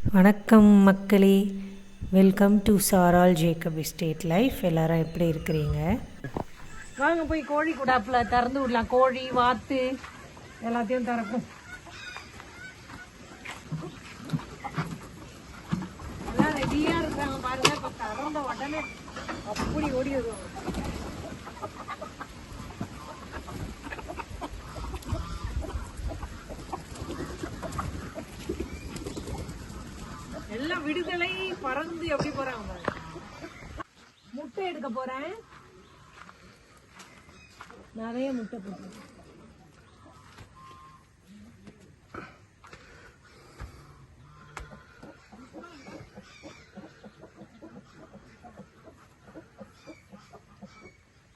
வணக்கம் மக்களே. Welcome to சாரால் ஜேக்கப் எஸ்டேட் லைஃப் எல்லாரும் எப்படி இருக்கிறீங்க? வாங்க போய் கோழி குடாப்புல திறந்து விடலாம். கோழி வாத்து எல்லாத்தையும் திறக்கும் எல்லாம் ரெடியா இருக்காங்க பாருங்க. இப்ப திறந்த உடனே அப்படி ஓடி வருவாங்க எல்லாம் விடுதலை பறந்து எப்படி போறாங்க. முட்டை எடுக்க போறேன். நிறைய முட்டை போட்டு.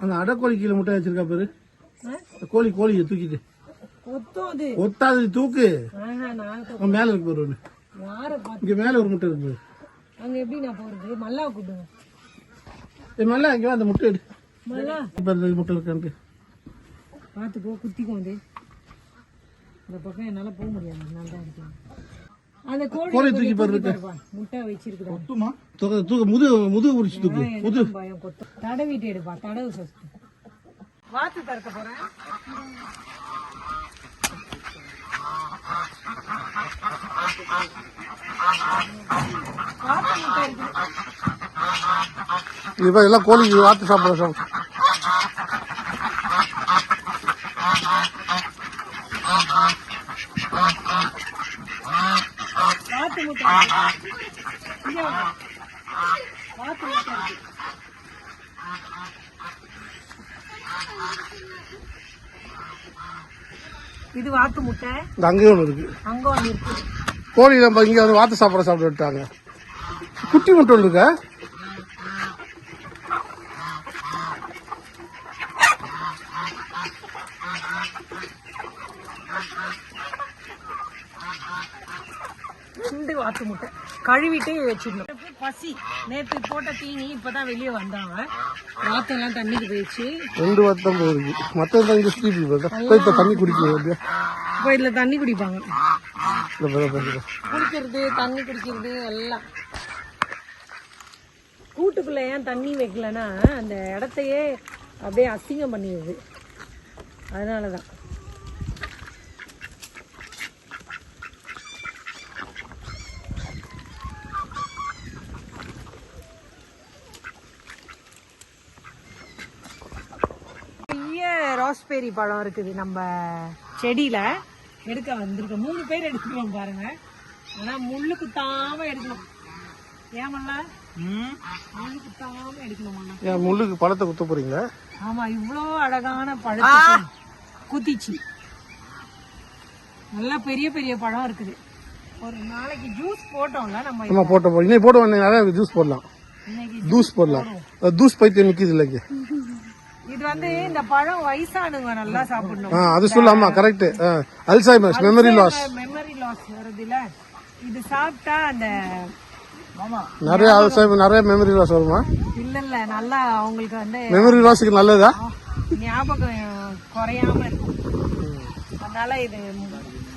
அந்த அடக்கோழி கீழே முட்டை வச்சிருக்கா பாரு. கோழி கோழியை தூக்கிட்டு. ஒத்தாது. தூக்கு. மேல இருக்கு பாரு இங்க மேல ஒரு முட்டை இருக்கு. அங்க எப்படி நான் போறது? மல்லாவை கூப்பிடுங்க ஏய் மல்ல இங்க வா, அந்த முட்டை எடு. மல்லா? இப்ப இந்த முட்டை இருக்கான்ட்டு. பார்த்து போ குத்திக்கும் வந்து இந்த பக்கம் என்னால போக முடியாது. நல்லா தான் இருக்கேன். அந்த கோழி தூக்கி பாரு முட்டை வச்சிருக்குதா? தூக்க தூக்க முது முது உரிச்சு தூக்கு. முது. எனக்கு பயம் கொத்தும் தடவிட்டு எடுப்பா. தடவு சஸ்து வாத்து திறக்க போறேன் வாத்து முட்டை இருக்கு இப்ப எல்லாம் கோழி வாத்து சாப்பிட சாப்பிட வாத்து முட்டை இருக்கு. இங்க வா. வாத்து முட்டை இருக்கு. இது வாத்து முட்டை இந்த அங்கேயும் ஒன்று இருக்கு அங்க ஒண்ணு இருக்கு கோழி நம்ம இங்க வந்து வாத்து சாப்பிட சாப்பிட விட்டாங்க குட்டி முட்டை ஒன்று இருக்கா ரெண்டு வாத்து முட்டை. கழுவிட்டு வச்சிடணும். பசி. நேத்து போட்ட தீனி இப்பதான் வெளியே வந்தாங்க வாத்தெல்லாம் தண்ணிக்கு போயிடுச்சு. ரெண்டு வாத்து தான் போயிருக்கு. மற்ற இங்க ஸ்டீபி இப்ப தண்ணி அப்படியே இப்போ இதுல தண்ணி குடிப்பாங்க. குடிக்கிறது தண்ணி குடிக்கிறது எல்லாம். கூட்டுக்குள்ள ஏன் தண்ணி வைக்கலன்னா அந்த இடத்தையே அப்படியே அசிங்கம் பண்ணிடுது. அதனாலதான். பெரிய ராஸ்பெரி பழம் இருக்குது நம்ம செடியில. எடுக்க வந்திருக்க மூணு பேர் எடுக்கிறோம் பாருங்க. ஆனா முள்ளு குத்தாம எடுக்கணும். முள்ளுக்கு பழத்தை குத்த போறீங்களா? ஆமா இவ்வளோ அழகான பழம் குத்திச்சு நல்லா பெரிய பெரிய பழம் இருக்குது. ஒரு நாளைக்கு ஜூஸ் போட்டோம்ல நம்ம ஆமா போட்ட போறோம் இன்னைக்கு போடுவோம் நிறைய ஜூஸ் போடலாம். ஜூஸ் போடலாம். ஜூஸ் பைத்தியம் நிக்குது இல்லைங்க. இது வந்து இந்த பழம் வயசானவங்க நல்லா சாப்பிடணும். ஆ அது சொல்லு ஆமா correct Alzheimer's memory loss memory loss வருதுல இது சாப்பிட்டா அந்த நிறைய அல்சைமர் நிறைய மெமரி லாஸ் வருமா? இல்ல இல்ல நல்லா அவங்களுக்கு வந்து மெமரி லாஸுக்கு நல்லதா? ஞாபகம் குறையாம இருக்கும் அதனால இது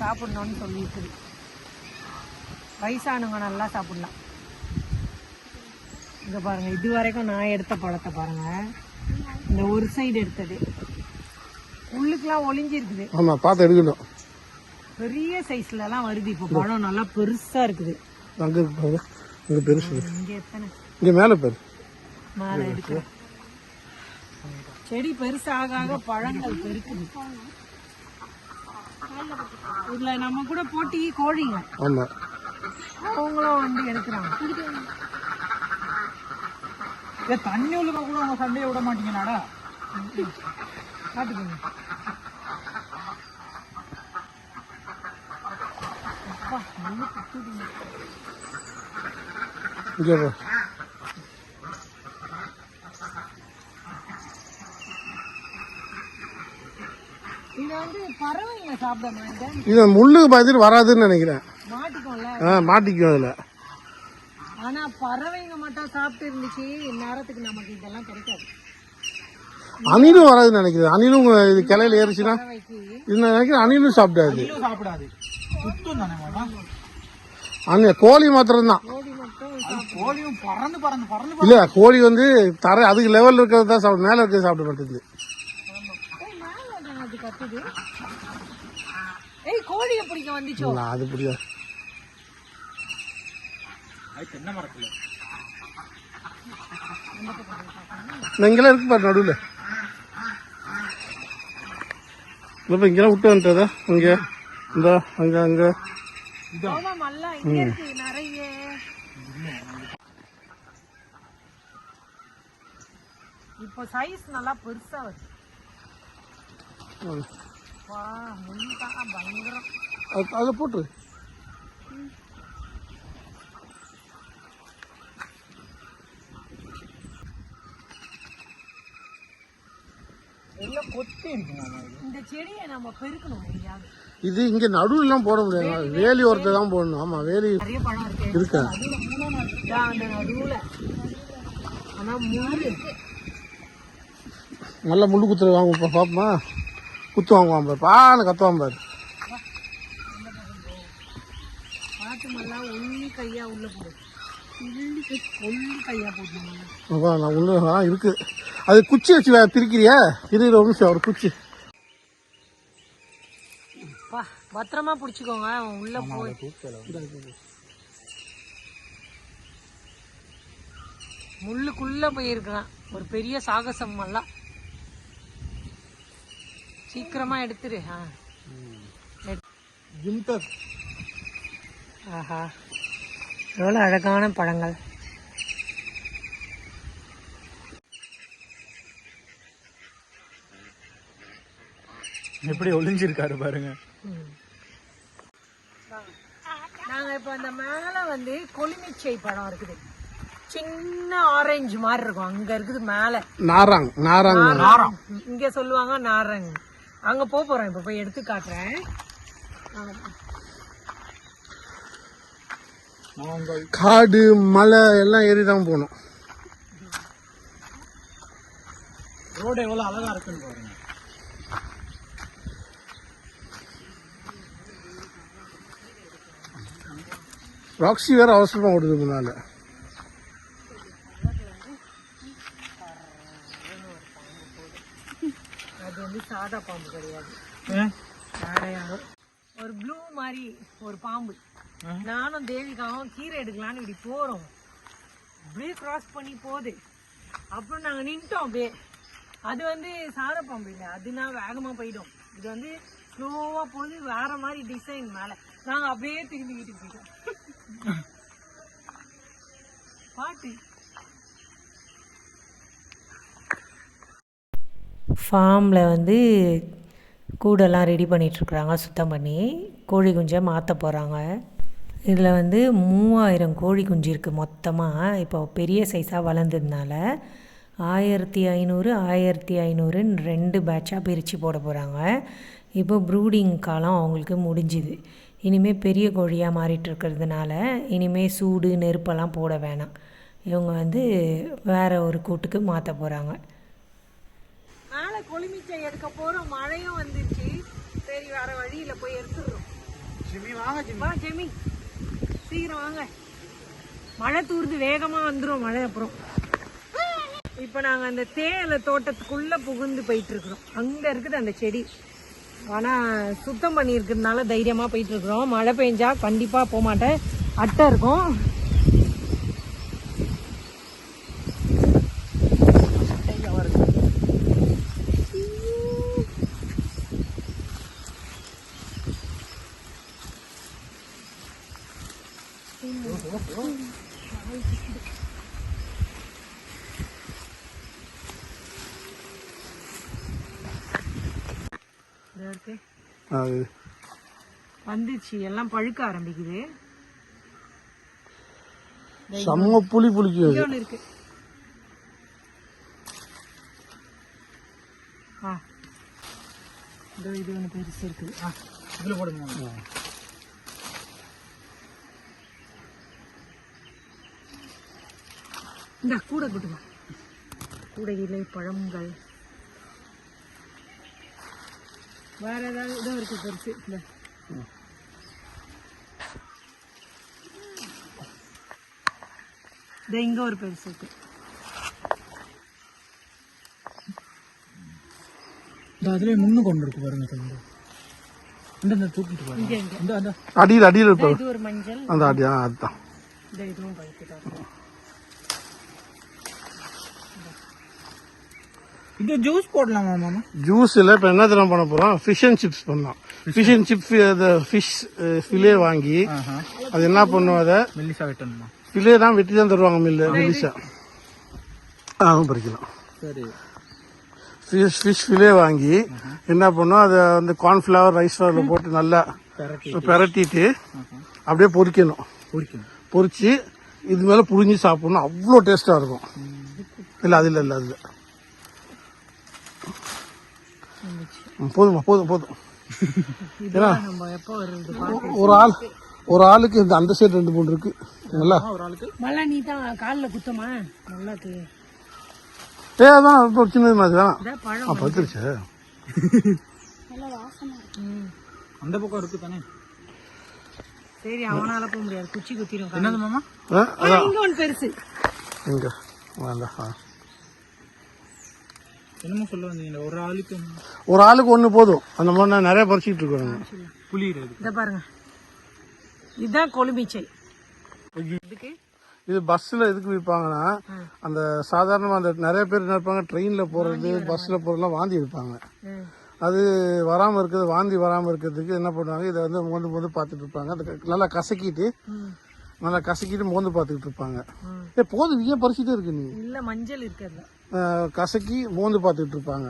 சாப்பிடணும்னு சொல்லியிருக்குது வயசானவங்க நல்லா சாப்பிடலாம். இங்க பாருங்க இது வரைக்கும் நான் எடுத்த பழத்தை பாருங்க. இந்த ஒரு சைடு எடுத்தது. உள்ளுக்குலாம் ஒளிஞ்சிருக்குது. ஆமா பார்த்து எடுக்கணும். பெரிய சைஸ்ல எல்லாம் வருது இப்போ. பழம் நல்லா பெருசா இருக்குது. அங்க இங்க பெருசு இங்க எத்தனை? இங்க மேல பேரு. மேல இருக்கு செடி பெருசாக ஆக பழங்கள் பெருக்குது. இதுல நம்ம கூட போட்டி கோழிங்க. அவங்களும் வந்து எடுக்கிறாங்க. தண்ணி உள்ள கூட உங்க சண்டையை விட மாட்டீங்கனாடா காட்டுக்குங்க. இங்க பாரு. இது வந்து பறவைங்க சாப்பிட மாட்டேன். இது முள்ளுக்கு பயந்துட்டு வராதுன்னு நினைக்கிறேன். மாட்டிக்கும்ல. ஆ மாட்டிக்கும் அதுல. ஆனா பறவைங்க மட்டும் சாப்பிட்டு இருந்துச்சு நேரத்துக்கு நமக்கு இதெல்லாம் கிடைக்காது. அணிலும் வராதுன்னு நினைக்கிறேன். அணிலும் இது கிளையில ஏறிச்சுன்னா? இது நான் நினைக்கிறேன் அணிலும் சாப்பிடாது. சாப்பிடாது. கோழி மாத்திரம் தான் கோழி மட்டும் கோழியும் பறந்து பறந்து பறந்து இல்ல கோழி வந்து தர அதுக்கு லெவல்ல இருக்கிறது தான் சாப்பிடும் மேல இருக்கிறது சாப்பிட மாட்டேங்குது ஏய், மேல என்ன அது கத்துது. ஏய் கோழியை பிடிக்க வந்துச்சோ? அது புரியாது அது தென்னை மரத்துல? இங்கெல்லாம் இருக்கு பாரு நடுவில். இல்லப்ப இங்கெல்லாம் விட்டு வந்துட்டதா? இங்க இந்த அங்க நிறைய. இப்போ சைஸ் நல்லா பெருசா வருது வா முன்கா பயங்கரம் அது- அதை போட்டு இந்த செடியை நம்ம பெருக்கணும் இது இங்க நடுவுலாம் போட முடியாது வேலி ஒருத்தர் தான் போடணும். ஆமா வேலி நிறைய பழம் இருக்கு. நல்லா முள்ளு குத்துற வாங்க பாப்போமா? குத்து வாங்குவான் பாரு பான கத்துவான் பாரு. நான் உள்ள இருக்கு. அது குச்சி வச்சு வே- பிரிக்கிறியா இரு ஒரு நிமிஷம் ஒரு குச்சி. பா பத்திரமா புடிச்சுக்கோங்க அவன் உள்ள போய். முள்ளுக்குள்ள போயிருக்கான் ஒரு பெரிய சாகசம் எல்லாம். சீக்கிரமா எடுத்துரு ஜிம்டர் ஆஹா. எவ்வளவு அழகான பழங்கள் எப்படி ஒளிஞ்சிருக்காரு பாருங்க. நாங்க இப்ப அந்த மேல வந்து கொலுமிச்சை பழம் இருக்குது. சின்ன ஆரஞ்சு மாதிரி இருக்கும். அங்க இருக்குது மேல. நாராங் நாராங். ம், இங்க சொல்லுவாங்க நாரங்க அங்க போக போறேன் இப்ப போய் எடுத்து காட்டுறேன். காடு மலை எல்லாம் ஏறி தான் போகணும். ரோடு எவ்வளவு அழகா இருக்குன்னு பாருங்க. ராக்ஸி வேற அவசரமா ஓடுது முன்னால. அது வந்து சாதா பாம்பு கிடையாது. ஒரு ப்ளூ மாதிரி ஒரு பாம்பு. நானும் தேவிகாவும் கீரை எடுக்கலான்னு இப்படி போறோம். அப்படியே கிராஸ் பண்ணி போகுது. அப்புறம் நாங்க நின்ட்டோம் அப்படியே. அது வந்து சாத பாம்பு இல்லை. அதுனா வேகமா போயிடும். இது வந்து ஸ்லோவா போகுது. வேற மாதிரி டிசைன் மேல. நாங்க அப்படியே திரும்பி வீட்டுக்கு போயிட்டோம் பாட்டு. ஃபார்மில் வந்து கூடெல்லாம் ரெடி பண்ணிகிட்ருக்குறாங்க சுத்தம் பண்ணி. கோழி குஞ்சை மாற்ற போகிறாங்க இதில் வந்து மூவாயிரம் கோழி குஞ்சு இருக்குது மொத்தமாக இப்போ பெரிய சைஸாக வளர்ந்ததுனால ஆயிரத்தி ஐநூறு ஆயிரத்தி ஐநூறுன்னு ரெண்டு பேட்சாக பிரித்து போட போகிறாங்க இப்போ ப்ரூடிங் காலம் அவங்களுக்கு முடிஞ்சுது. இனிமேல் பெரிய கோழியாக மாறிட்டு இருக்கிறதுனால இனிமேல் சூடு நெருப்பெல்லாம் போட வேணாம். இவங்க வந்து வேறு ஒரு கூட்டுக்கு மாற்ற போகிறாங்க மேலே கொழுமிச்சை எடுக்க போகிறோம் மழையும் வந்துருச்சு. சரி வேற வழியில போய் எடுத்துடுறோம். ஜிம்மி வாங்க ஜிம்மி. வா ஜெமி சீக்கிரம் வாங்க. மழை தூர்ந்து வேகமா வந்துரும் மழை அப்புறம். இப்போ நாங்க அந்த தேயிலை தோட்டத்துக்குள்ள புகுந்து போயிட்டு இருக்கிறோம் அங்க இருக்குது அந்த செடி. ஆனா சுத்தம் பண்ணி இருக்கிறதுனால தைரியமா போயிட்டு இருக்கிறோம் மழை பெஞ்சா கண்டிப்பா போக மாட்டேன் அட்டை இருக்கும். இதோ இருக்கு. அது. வந்துச்சு. எல்லாம் பழுக்க ஆரம்பிக்குது. செம்ம புளி ஒண்ணு இருக்கு. இது ஒன்று பெருசு இருக்குது ஆ இதுல போடுங்க. இந்த கூட கொடுங்க கூட இலை பழங்கள். வேற ஏதாவது இதோ இருக்கு பெருசு இந்த. இது இங்க ஒரு பெருசு இருக்கு இந்த அதுல முன்னு கொண்டு இருக்கு பாருங்க தம்பி. இந்த தூக்கிட்டு பாருங்க. அடியில் அடியில் இது ஒரு மஞ்சள். அந்த அடி ஆ, அதுதான். இந்த இதுவும் பழுத்துட்டா இது ஜூஸ் போடலாமா மாமா? ஜூஸில் இப்போ என்ன தரம் பண்ண போகிறோம் ஃபிஷ் அண்ட் சிப்ஸ் பண்ணலாம். ஃபிஷ் அண்ட் சிப் அந்த ஃபிஷ் ஃபிலே வாங்கி அது என்ன பண்ணுவோம் அதை மெல்லிசா வெட்டணுமா? ஃபிலே தான் வெட்டி தான் தருவாங்க மில்லு மெலிசா அதுவும் பறிக்கலாம். சரி. ஃபிஷ் ஃபிஷ் ஃபிலே வாங்கி என்ன பண்ணோம் அதை வந்து கார்ன்ஃப்ளவர் ரைஸ் ஃப்ளவரில் போட்டு நல்லா பெரட்டி பெரட்டிட்டு அப்படியே பொரிக்கணும் பொரிக்கணும் பொரிச்சு இது மேலே புழிஞ்சு சாப்பிடணும். அவ்வளோ டேஸ்ட்டாக இருக்கும். இல்லை அது இல்லை இல்லை அது இல்லை ம், போதுமா போதும். போதும் பாக்க ஒரு ஆள் ஒரு ஆளுக்கு இந்த அந்த சைடு ரெண்டு மூணு இருக்கு. நல்லா? ஒரு ஆளுக்கு. மழை நீ தான் காலில் குத்தமா? நல்லா ஏ அதான் இப்போ சின்னது மாதிரி தான் ஆ பத்துருச்சு ம். அந்த பக்கம் இருக்கு தானே? சரி அவனால போக முடியாது. குச்சி குத்திரும் கால். என்னது மாமா? ஒன்று பெருசு. இங்கே வேண்டாம் என்னமோ சொல்ல வந்தீங்க ஒரு ஆளுக்கு ஒரு ஆளுக்கு ஒன்று போதும். அந்த மாதிரி நான் நிறைய பறிச்சிட்டு இருக்கோம் புளியிறது இத பாருங்க. இதுதான் கொழுமிச்சை. இதுக்கு? இது பஸ்ஸில் எதுக்கு விற்பாங்கன்னா அந்த சாதாரணமாக அந்த நிறைய பேர் என்ன இருப்பாங்க ட்ரெயினில் போகிறது பஸ்ஸில் போகிறதுலாம் வாந்தி எடுப்பாங்க. ம். அது வராமல் இருக்கிறது வாந்தி வராமல் இருக்கிறதுக்கு என்ன பண்ணுவாங்க இதை வந்து மோந்து மோந்து பார்த்துட்டு இருப்பாங்க. அதை நல்லா கசக்கிட்டு. நல்லா கசக்கிட்டு மோந்து பார்த்துக்கிட்டு இருப்பாங்க. ஏ போதும் ஏன் பறிச்சுட்டே இருக்கு நீ? இல்ல மஞ்சள் இருக்கிறது கசக்கி மோந்து பார்த்துக்கிட்டு இருப்பாங்க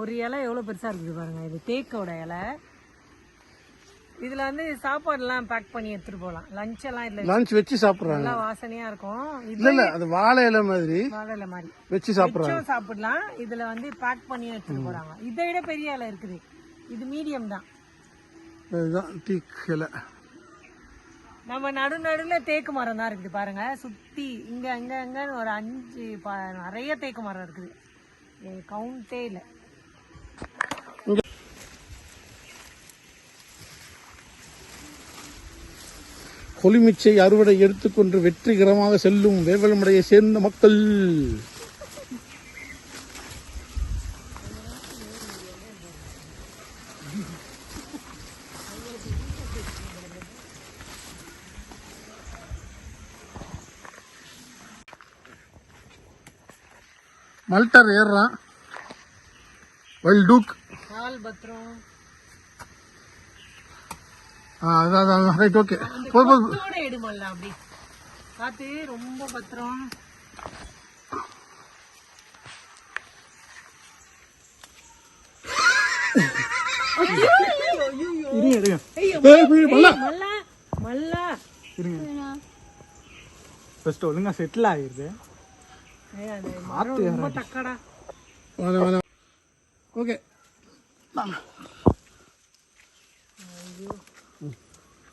ஒரு இலை எவ்வளவு பெருசா இருக்குது பாருங்க. இது தேக்கோட இலை. இதுல வந்து சாப்பாடு எல்லாம் பேக் பண்ணி எடுத்துட்டு போகலாம் லஞ்ச் எல்லாம் இதுல லஞ்ச் வச்சு சாப்பிட்றாங்க. நல்லா வாசனையா இருக்கும். இல்லை இல்லை அது வாழை இலை மாதிரி வாழை மாதிரி. வச்சு சாப்பிட்றாங்க. சாப்பிடலாம். இதுல வந்து பேக் பண்ணி எடுத்துட்டு போறாங்க. இதை விட பெரிய இலை இருக்குது. இது மீடியம் தான். இதுதான் டீ இலை. நம்ம நடு நடுல தேக்கு மரம் தான் இருக்குது பாருங்க. சுத்தி இங்க அங்க அங்கன்னு ஒரு அஞ்சு நிறைய தேக்கு மரம் இருக்குது. கவுண்டே இல்லை. கொலிமிச்சை அறுவடை எடுத்துக்கொண்டு வெற்றிகரமாக செல்லும் வேவலமடையை சேர்ந்த மக்கள். மல்டர் ஏறுறான். Well duke. கால் பத்திரம். அதான் ரைட் ஓகே போதும் கொத்தோட எடுமல்ல அப்படி. பார்த்து ரொம்ப பத்திரம். இருங்க இருங்க. மல்லா. ஏய், மல்லா மல்லா. இருங்க. ஃபர்ஸ்ட் ஒழுங்கா செட்டில் அது மரம் ரொம்ப தக்கடா. ஓகே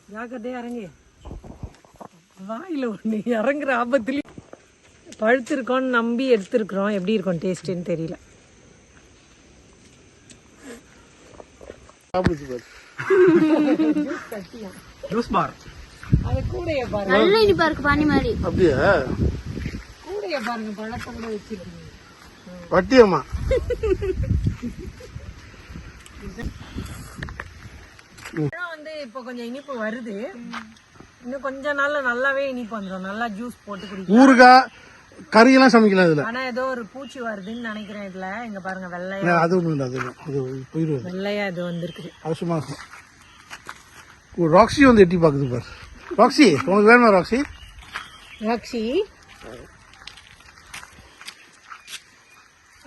ஜாக்கிரதையா இறங்கி. வாயில ஒண்ணு இறங்குற ஆபத்துலயும் பழுத்திருக்கோன்னு நம்பி எடுத்திருக்கிறோம். எப்படி இருக்கும் டேஸ்ட்டுன்னு தெரியல. ஜூஸ் பார். அது கூடைய பாருங்க. நல்ல இனிப்பா இருக்கு பானி மாதிரி. அப்படியே? கூடைய பாருங்க பழத்தை கூட வச்சிருக்கீங்க. வட்டியம்மா பழம் வந்து இப்போ கொஞ்சம் இனிப்பு வருது. இன்னும் கொஞ்ச நாள்ல நல்லாவே இனிப்பு வந்துடும் நல்லா ஜூஸ் போட்டு குடிக்கலாம். ஊறுகாய் கறியெல்லாம் சமைக்கலாம் இதுல. ஆனா ஏதோ ஒரு பூச்சி வருதுன்னு நினைக்கிறேன் இதுல. இங்க பாருங்க வெள்ளையா. அது இல்லை அது ஒண்ணும். அது போயிடுவது வெள்ளையா இது வந்திருக்குது அவசியமா இருக்கும். ஒரு ராக்ஸி வந்து எட்டி பார்க்குது பாரு. ராக்ஸி உனக்கு வேணுமா ராக்ஸி? ராக்ஷி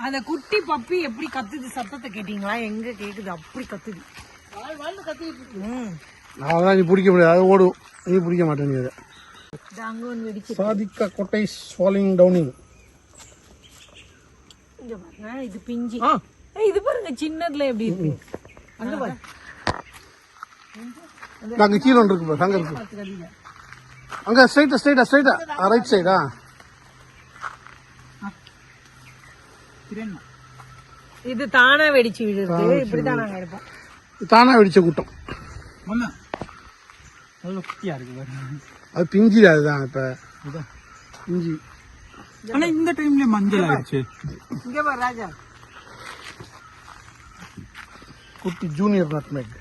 அந்த குட்டி பப்பி எப்படி கத்துது சத்தத்தை கேட்டீங்களா? எங்க கேக்குது? அப்படி கத்துது. ம். அதான் நீ பிடிக்க முடியாது. அது ஓடும். நீ பிடிக்க மாட்டேன் நீ அதை. சாதிக்கா கொட்டை ஃபாலிங் டவுனிங் இங்க பாருங்க இது பிஞ்சி. ஏய், இது பாருங்க சின்னதுல எப்படி இருக்கு? அங்க கீழே ஒன்று இருக்கு பாரு அங்கே இருக்கு. அங்கே ஸ்ட்ரைட்டா ஸ்ட்ரைட்டா ஸ்ட்ரைட்டா ரைட் சைடா இது தானா வெடிச்சு விழுது. இப்படிதான் நாங்க இருப்போம் தானா வெடிச்ச கூட்டம். ஒண்ணு அவ்வளோ குட்டியா இருக்கு அது பிஞ்சு அதுதான் இப்ப. பிஞ்சு. ஆனா இந்த டைம்ல மஞ்சள் ஆயிடுச்சு. இங்க பாரு ராஜா. குட்டி ஜூனியர் நட்மேக்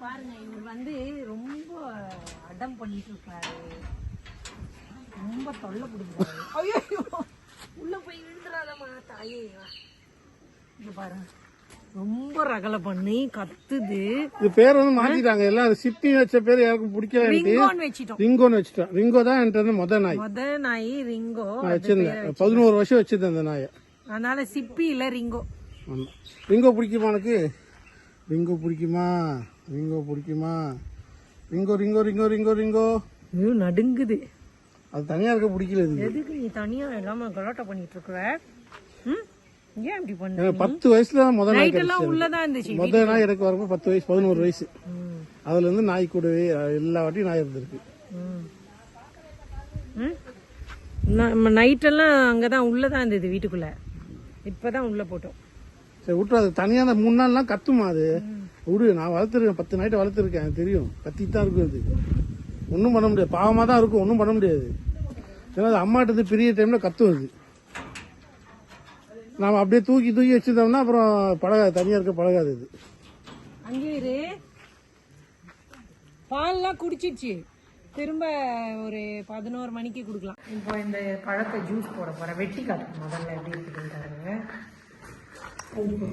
பாருங்க இவர் வந்து ரொம்ப அடம் பண்ணிட்டு இருக்காரு. ரொம்ப தொல்லை கொடுக்குறாரு. ஐயோ. உள்ள போய் விழுந்துடாதம்மா தாயே. பாருங்க ரொம்ப ரகலை பண்ணி கத்துது. இது பேர் வந்து மாத்திட்டாங்க. எல்லாம் சிட்டி வச்ச பேர் யாருக்கும் பிடிக்கல ரிங்கோன்னு வச்சிட்டோம். ரிங்கோன்னு வச்சுட்டோம். ரிங்கோ தான் என்கிட்ட வந்து முத நாய். முத நாய் ரிங்கோ வச்சிருந்தேன். பதினோரு வருஷம் வச்சிருந்தேன் அந்த நாயை. அதனால சிப்பி இல்ல ரிங்கோ. ஆமா. ரிங்கோ பிடிக்குமா உனக்கு? ரிங்கோ பிடிக்குமா? ரிங்கோ பிடிக்குமா? ரிங்கோ ரிங்கோ ரிங்கோ ரிங்கோ ரிங்கோ. ஐயோ நடுங்குது. அது தனியா இருக்க பிடிக்கல இது. எதுக்கு நீ தனியா இல்லாம கலாட்டா பண்ணிட்டு இருக்கிற ம்? ஏன் பண்ண. பத்து வயசுல தான் முத நாய் எல்லாம் உள்ளதான் இருந்துச்சு முத நாய் எனக்கு வரப்போ பத்து வயசு பதினோரு வயசு. அதுல இருந்து நாய் கூடவே எல்லா வாட்டியும் நாய் இருந்திருக்கு? நம்ம நைட்டெல்லாம் அங்கதான் உள்ளதான் இருந்தது வீட்டுக்குள்ள. இப்பதான் உள்ள போட்டோம். சரி விட்டு அது தனியா அந்த மூணு நாள்லாம் கத்துமா அது? விடு நான் வளர்த்துருக்கேன் பத்து நாய்ட்டு வளர்த்துருக்கேன் எனக்கு தெரியும். கத்திட்டு தான் இருக்கும் அது. ஒன்றும் பண்ண முடியாது. பாவமாக தான் இருக்கும் ஒன்றும் பண்ண முடியாது. ஏன்னா அது அம்மாட்டது பெரிய டைம்ல கத்தும் அது. நாம அப்படியே தூக்கி தூக்கி வச்சிருந்தோம்னா அப்புறம் பழகாது தனியா இருக்க பழகாது இது. அங்கே இரு பால்லாம் குடிச்சிடுச்சு திரும்ப ஒரு பதினோரு மணிக்கு கொடுக்கலாம். இப்போ இந்த பழத்தை ஜூஸ் போட போறேன் வெட்டி காட்டுங்க முதல்ல எப்படி இருக்குதுன்னு பாருங்க.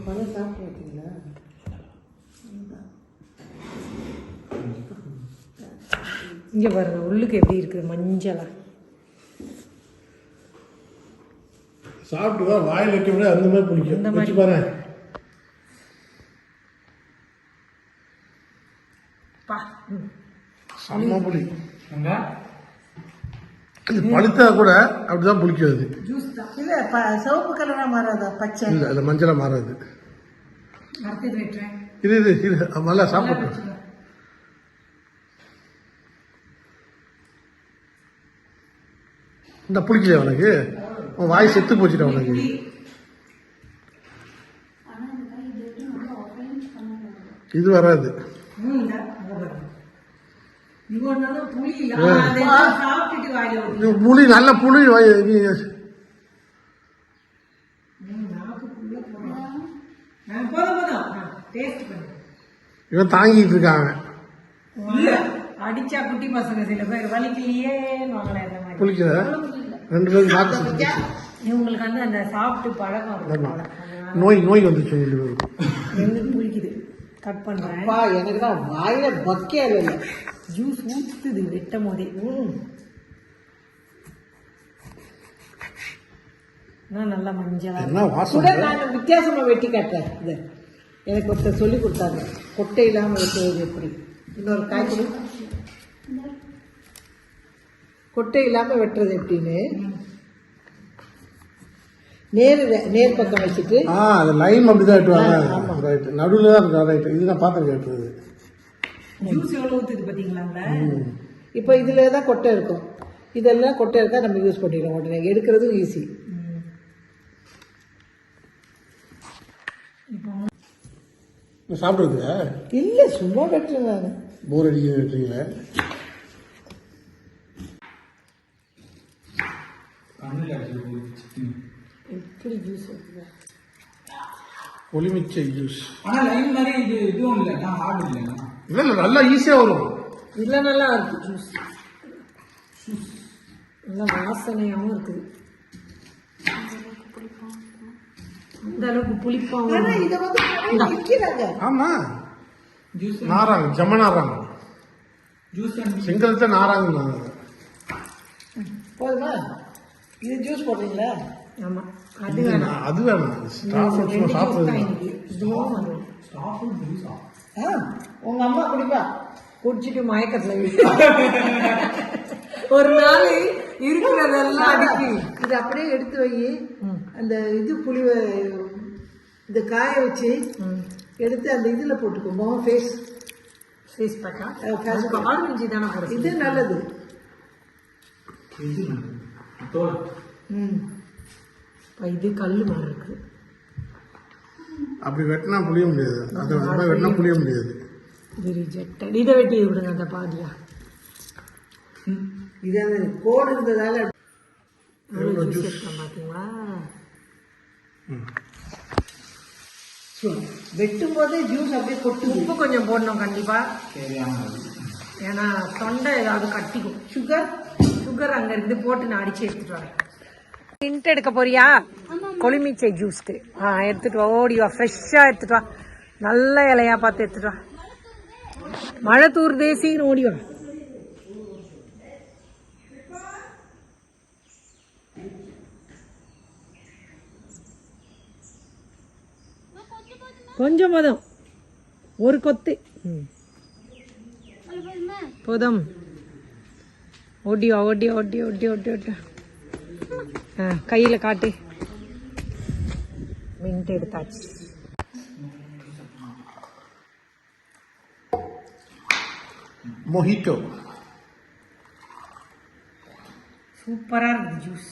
பழம் சாப்பிட்டு வைக்கீங்களா இங்க பாருங்க உள்ளுக்கு எப்படி இருக்குது மஞ்சளா? சாப்பிட்டு தான் வாயில் வைக்க முடியாது. அந்த மாதிரி பிடிக்கும். வச்சு பாரு. பா. ம். செம்ம புளி. இது பழுத்தா கூட அப்படிதான் புளிக்கும் அது இல்ல சிவப்பு கலரா மாறாதா? பச்சை. இல்ல இல்ல மஞ்சளா மாறாது. இது இது இது நல்லா சாப்பிட்டு இந்த புளிக்கலையா உனக்கு? உன் வாய் செத்து போச்சுடா உனக்கு. இது வராது. புளி நல்ல புளி இவன் தாங்கிட்டு இருக்காங்க அடிச்சா குட்டி பசங்க சில பேர் வலிக்கலையே புளிக்கல? ரெண்டு பேரும். இவங்களுக்கு வந்து அந்த சாப்பிட்டு பழக்கம் இருக்கும். நோய் நோய் வந்துச்சு உங்களுக்கு எங்களுக்கு புளிக்குது கட் பண்றேன். அப்பா எனக்கு தான் வாயில பக்கே இல்லை. ஜூஸ் ஊத்துது வெட்டும் போதே ம். இன்னும் நல்லா மஞ்சளா கூட நான் வித்தியாசமா வெட்டி காட்டுறேன். இது. எனக்கு ஒருத்தர் சொல்லி கொடுத்தாங்க கொட்டை இல்லாம வெட்டுவது எப்படி? இன்னொரு காய்ச்சல் கொட்டை இல்லாம வெட்டுறது எப்படின்னு? நேர் நேர் பக்கம் வச்சுட்டு. ஆ அது லைன் அப்படிதான் வெட்டுவாங்க. ரைட் நடுவில் தான் இருக்கா ரைட் இது நான் பார்த்து கேட்டுறது ஜூஸ் எவ்வளவு ஊத்துது பாத்தீங்களாங்க இப்போ இதுல தான் கொட்டை இருக்கும். இதெல்லாம் கொட்டை இருக்கா நம்ம யூஸ் பண்ணிடுவோம் உடனே. எடுக்கிறதும் ஈஸி சாப்பிடுறதுல இல்லை சும்மா வெட்டுறேன் நான். போர் அடிக்க வெட்டுறீங்களே கண்ணில் அடிச்சு எப்படி ஜூஸ் எடுத்துக்க ஒளிமிச்சை ஜூஸ் ஆனா லைன் மாதிரி இது இதுவும் இல்லைண்ணா ஹார்ட் இல்லைண்ணா இல்லை. இல்லை நல்லா ஈஸியாக வரும். இதில் நல்லா இருக்கு ஜூஸ் நல்லா வாசனையாவும் இருக்குது. அந்த அளவுக்கு புளிப்பாவும் ஆனா இதை வந்து விற்கிறாங்க. ஆமா. ஜூஸ் நாராங்க ஜம நாராங்க ஜூஸ் அண்ட் செங்கலத்தை நாராங்க போதுமா? இது ஜூஸ் போடுறீங்களா? ஆமா. அது வேணாம். அது வேணாம். ஸ்டாஃப் சாப்பிடுறது ஆ உங்க அம்மா குடிப்பா. குடிச்சிட்டு மயக்கத்துல. ஒரு நாள் இருக்கிறதெல்லாம் அடிக்கி. இது அப்படியே எடுத்து வை. அந்த இது புளி வ- இந்த காய வச்சு எடுத்து அந்த இதுல போட்டுக்கோ. முகம் ஃபேஸ் ஃபேஸ் பேக்கா pack. ஆரஞ்சு தானே போடுறது? இது நல்லது. ம். இது கல் மாதிரி இருக்குது அப்படி வெட்டினா புளிய முடியாது. அதை ரொம்ப வெட்டினா புளிய முடியாது. இது ரிஜெக்டட் இதை வெட்டி விடுங்க அந்த பாதியா. இது கோடு இருந்ததால பார்த்தீங்களா வெட்டும் போதே ஜூஸ் அப்படியே கொட்டுது. உப்பு கொஞ்சம் போடணும் கண்டிப்பா. ஏன்னா தொண்டை ஏதாவது கட்டிக்கும். சுகர் சுகர் அங்க இருந்து போட்டு நான் அடிச்சு எடுத்துட்டு வரேன். இன்ட் எடுக்க போறியா? கொழுமிச்சை ஜூஸ்க்கு ஆ எடுத்துட்டு வா. ஓடி வா. ஃப்ரெஷ்ஷா எடுத்துட்டு வா. நல்ல இலையா பார்த்து எடுத்துட்டு வா. மழை தூர் தேசின்னு ஓடி வா. கொஞ்சம் போதும். ஒரு கொத்து. போதும்? ஓடி வா ஓடி ஓடி ஓடி ஓடி ஓடி ஆ கையில் காட்டு. மின்ட் எடுத்தாச்சு. மொஹிட்டோ சூப்பராக இருக்குது ஜூஸ்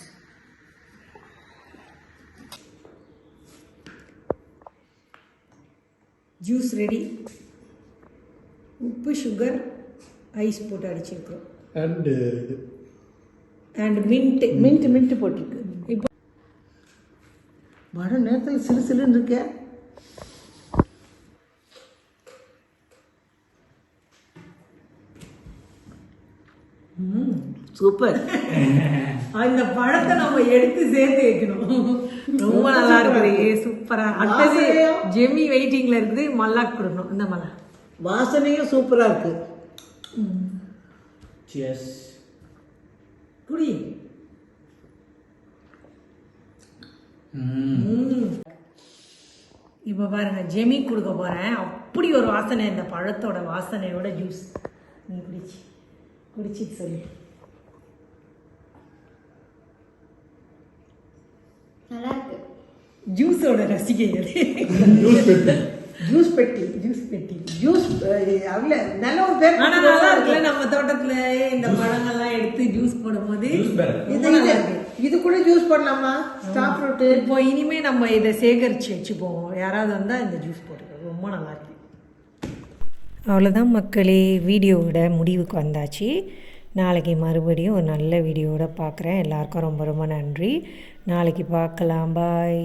ஜூஸ் ரெடி உப்பு சுகர் ஐஸ் போட்டு அடிச்சிருக்கிறோம். And and mint mint mint போட்டிருக்கு. இப்போ வர நேரத்தில் சிலு சிலுன்னு இருக்கே. சூப்பர். அந்த பழத்தை நம்ம எடுத்து சேர்த்து வைக்கணும். ரொம்ப நல்லா இருக்குது. சூப்பரா அடுத்தது ஜெமி வெயிட்டிங்ல இருக்குது. மல்லாக் கொடுக்கணும். இந்த மல்லா வாசனையும் சூப்பரா இருக்கு. குடி இப்போ பாருங்க ஜெமி கொடுக்க போறேன். அப்படி ஒரு வாசனை இந்த பழத்தோட வாசனையோட ஜூஸ் நீ குடிச்சு குடிச்சிட்டு சொல்லு. ஜூஸோட ரசிகைகள் ஜூஸ் பெட்டி ஜூஸ் பெட்டி. ஜூஸ் அவள நல்ல ஒரு பேர் ஆனா நல்லா இருக்குல்ல நம்ம தோட்டத்துல இந்த பழங்கள்லாம் எடுத்து ஜூஸ் போடும்போது? இது இது இது கூட ஜூஸ் பண்ணலாமா ஸ்டார் ஃப்ரூட் இப்போ இனிமே நம்ம இதை சேகரிச்சு வச்சுப்போம். யாராவது வந்தா இந்த ஜூஸ் போட்டுக்கோ ரொம்ப நல்லா இருக்கு. அவ்வளோதான் மக்களே வீடியோவோட முடிவுக்கு வந்தாச்சு. நாளைக்கு மறுபடியும் ஒரு நல்ல வீடியோவோட பார்க்குறேன். எல்லாருக்கும் ரொம்ப ரொம்ப நன்றி. நாளைக்கு பார்க்கலாம். பாய்.